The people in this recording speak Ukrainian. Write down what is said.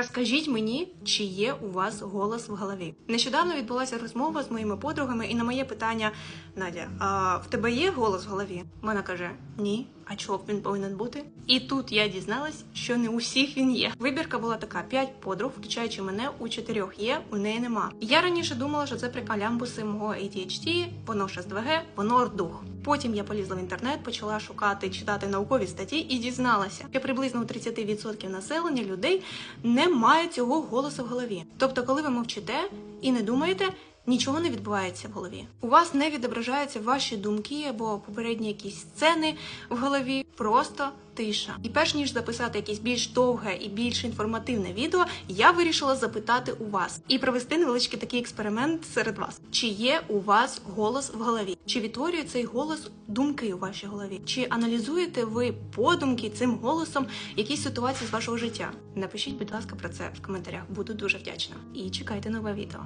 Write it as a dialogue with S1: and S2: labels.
S1: Розкажіть мені, чи є у вас голос в голові. Нещодавно відбулася розмова з моїми подругами, і на моє питання Надя, а в тебе є голос в голові? Вона каже: Ні. А чого б він повинен бути? І тут я дізналась, що не у всіх він є. Вибірка була така: п'ять подруг, включаючи мене, у чотирьох є, у неї нема. Я раніше думала, що це прикалямбуси мого ADHD, воно 6-2G, воно дух. Потім я полізла в інтернет, почала шукати, читати наукові статті і дізналася, що приблизно у 30% населення людей немає цього голосу в голові. Тобто, коли ви мовчите і не думаєте. Нічого не відбувається в голові. У вас не відображаються ваші думки або попередні якісь сцени в голові, просто тиша. І перш ніж записати якесь більш довге і більш інформативне відео, я вирішила запитати у вас і провести невеличкий такий експеримент серед вас. Чи є у вас голос в голові? Чи відтворює цей голос думки у вашій голові? Чи аналізуєте ви подумки цим голосом якісь ситуації з вашого життя? Напишіть, будь ласка, про це в коментарях. Буду дуже вдячна. І чекайте нове відео.